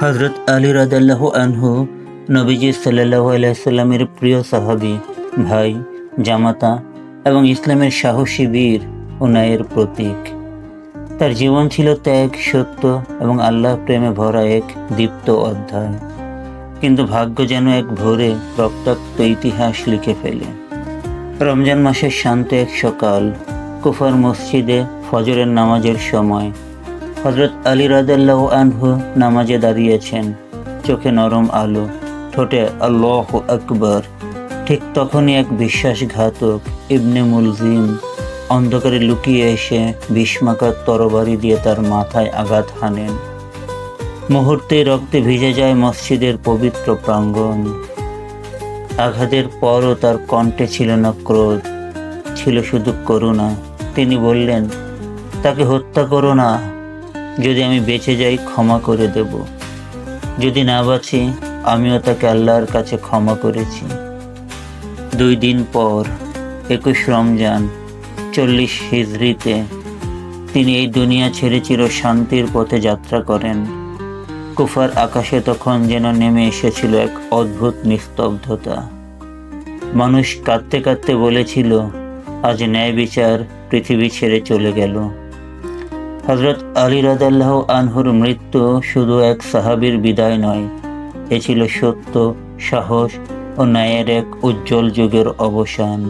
হজরত আলী রাদাল্লাহ আনহু, নবীজি সাল্লাহ আলাইসাল্লামের প্রিয় সাহাবি, ভাই, জামাতা এবং ইসলামের সাহসী বীর ও প্রতীক। তার জীবন ছিল ত্যাগ, সত্য এবং আল্লাহ প্রেমে ভরা এক দীপ্ত অধ্যায়। কিন্তু ভাগ্য যেন এক ভোরে রক্তাক্ত ইতিহাস লিখে ফেলে। রমজান মাসের শান্ত এক সকাল, কুফার মসজিদে ফজরের নামাজের সময় হজরত আলী রাদাল্লাহ আনহু নামাজে দাঁড়িয়েছেন। চোখে নরম আলো, ঠোঁটে আল্লাহ আকবর, ঠিক তখনই এক বিশ্বাসঘাতক ইবনে মুলজিম অন্ধকারে লুকিয়ে এসে ভীষ্মাকার তরবারি দিয়ে তার মাথায় আঘাত হানেন। মুহূর্তে রক্তে ভিজে যায় মসজিদের পবিত্র প্রাঙ্গণ। আঘাতের পরও তার কণ্ঠে ছিল না ক্রোধ, ছিল শুধু করুণা। তিনি বললেন, তাকে হত্যা করো না। যদি আমি বেঁচে যাই, ক্ষমা করে দেব। যদি না বাঁচি, আমিও তাকে আল্লাহর কাছে ক্ষমা করেছি। দুই দিন পর, একুশ রমজান, চল্লিশ হিজড়িতে, তিনি এই দুনিয়া ছেড়ে চির শান্তির পথে যাত্রা করেন। কুফার আকাশে তখন যেন নেমে এসেছিল এক অদ্ভুত নিস্তব্ধতা। মানুষ কাঁদতে কাঁদতে বলেছিল, আজ ন্যায় বিচার পৃথিবী ছেড়ে চলে গেল। হজরত আলী রাদাল্লাহ আনহুর মৃত্যু শুধু এক সাহাবির বিদায় নয়, এ ছিল সত্য, সাহস ও ন্যায়ের এক উজ্জ্বল যুগের অবসান।